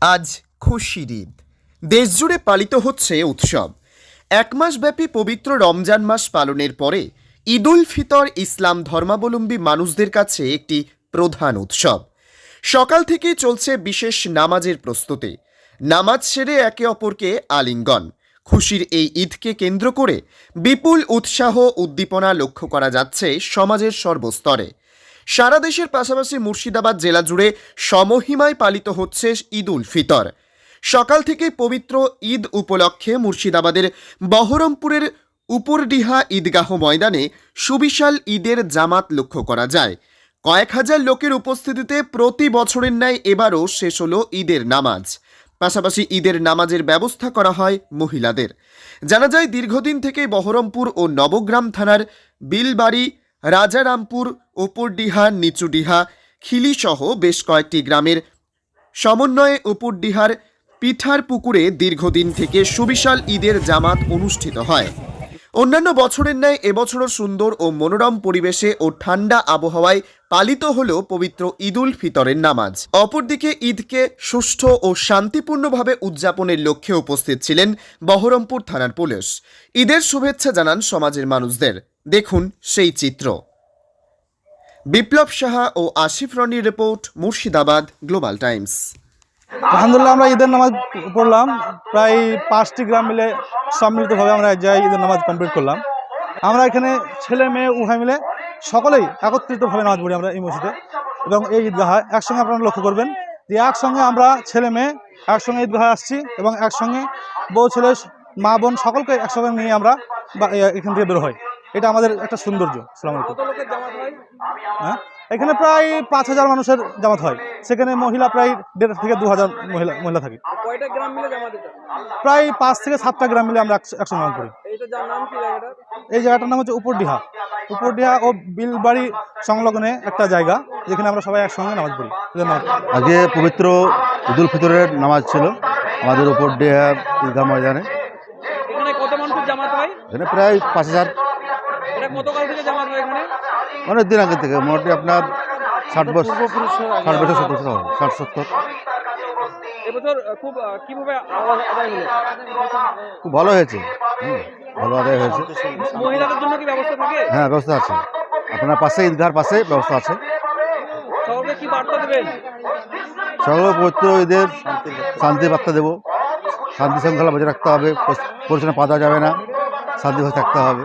আজ খুশির ঈদ। দেশজুড়ে পালিত হচ্ছে উৎসব। এক মাসব্যাপী পবিত্র রমজান মাস পালনের পরে ঈদ উল ফিতর, ইসলাম ধর্মাবলম্বী মানুষদের কাছে একটি প্রধান উৎসব। সকাল থেকেই চলছে বিশেষ নামাজের প্রস্তুতি। নামাজ সেরে একে অপরকে আলিঙ্গন। খুশির এই ঈদকে কেন্দ্র করে বিপুল উৎসাহ উদ্দীপনা লক্ষ্য করা যাচ্ছে সমাজের সর্বস্তরে। সারা দেশের পাশাপাশি মুর্শিদাবাদ জেলা জুড়ে সমহিমায় পালিত হচ্ছে ঈদ উল ফিতর। সকাল থেকেই পবিত্র ঈদ উপলক্ষে মুর্শিদাবাদের বহরমপুরের উপরডিহা ঈদগাহ ময়দানে সুবিশাল ঈদের জামাত লক্ষ্য করা যায়। কয়েক হাজার লোকের উপস্থিতিতে প্রতি বছরের ন্যায় এবারও শেষ হলো ঈদের নামাজ। পাশাপাশি ঈদের নামাজের ব্যবস্থা করা হয় মহিলাদের। জানা যায়, দীর্ঘদিন থেকে বহরমপুর ও নবগ্রাম থানার বিলবাড়ি রাজারামপুর, উপরডিহা, নিচুডিহা, খিলিসহ বেশ কয়েকটি গ্রামের সমন্বয়ে উপরডিহার পিঠার পুকুরে দীর্ঘদিন থেকে সুবিশাল ঈদের জামাত অনুষ্ঠিত হয়। অন্যান্য বছরের ন্যায় এবছরও সুন্দর ও মনোরম পরিবেশে ও ঠান্ডা আবহাওয়ায় পালিত হল পবিত্র ঈদুল ফিতরের নামাজ। অপরদিকে ঈদকে সুষ্ঠু ও শান্তিপূর্ণভাবে উদযাপনের লক্ষ্যে উপস্থিত ছিলেন বহরমপুর থানার পুলিশ। ঈদের শুভেচ্ছা জানান সমাজের মানুষদের। দেখুন সেই চিত্র। বিপ্লব সাহা ও আসিফ রনির রিপোর্ট, মুর্শিদাবাদ, গ্লোবাল টাইমস। আলহামদুলিল্লাহ, আমরা ঈদের নামাজ পড়লাম। প্রায় পাঁচটি গ্রাম মিলে সম্মিলিতভাবে আমরা যাই ঈদের নামাজ কমপ্লিট করলাম। আমরা এখানে ছেলে, মেয়ে, উভয় মিলে সকলেই একত্রিতভাবে নামাজ পড়ি আমরা এই মসজিদে। এবং এই ঈদগাহে একসঙ্গে আপনারা লক্ষ্য করবেন যে একসঙ্গে আমরা ছেলে, মেয়ে একসঙ্গে ঈদগাহে আসছি এবং একসঙ্গে বউ, ছেলে, মা, বোন সকলকে একসঙ্গে নিয়ে আমরা এখান থেকে বের হই এটা আমাদের একটা সৌন্দর্য সালামালাইকুম হ্যাঁ? এখানে প্রায় পাঁচ হাজার মানুষের জামাত হয়। সেখানে মহিলা প্রায় দেড় থেকে দু হাজার মহিলা মহিলা থাকে। কয়টা গ্রাম মিলে জামাত এটা? প্রায় পাঁচ থেকে সাতটা গ্রাম মিলে আমরা পড়ি নাম কি এই জায়গাটার নাম হচ্ছে উপরডিহা। উপরডিহা ও বিলবাড়ি সংলগ্নে একটা জায়গা যেখানে আমরা সবাই একসঙ্গে নামাজ পড়ি। আজকে পবিত্র ঈদুল ফিতরের নামাজ ছিল আমাদের উপর ডেহা ঈদগাহ ময়দানে। এখানে কত মানুষের জামাত হয়? এখানে প্রায় পাঁচ হাজার অনেক দিন আগে থেকে মোটামুটি আপনার ষাট বছর ষাট বছর সত্তর বছর হবে ষাট সত্তর। এবছর খুব কীভাবে ভালো হয়েছে। ভালো আদায় হয়েছে। মহিলাদের জন্য কি ব্যবস্থা থাকে? হ্যাঁ ব্যবস্থা আছে। আপনার পাশে ঈদগাহর পাশে ব্যবস্থা আছে। কি বার্তা দেবেন? ঈদের শান্তি বার্তা দেবো। শান্তি শৃঙ্খলা বজায় রাখতে হবে পরিচ্ছন্ন পাওয়া যাবে না শান্তিভাবে থাকতে হবে।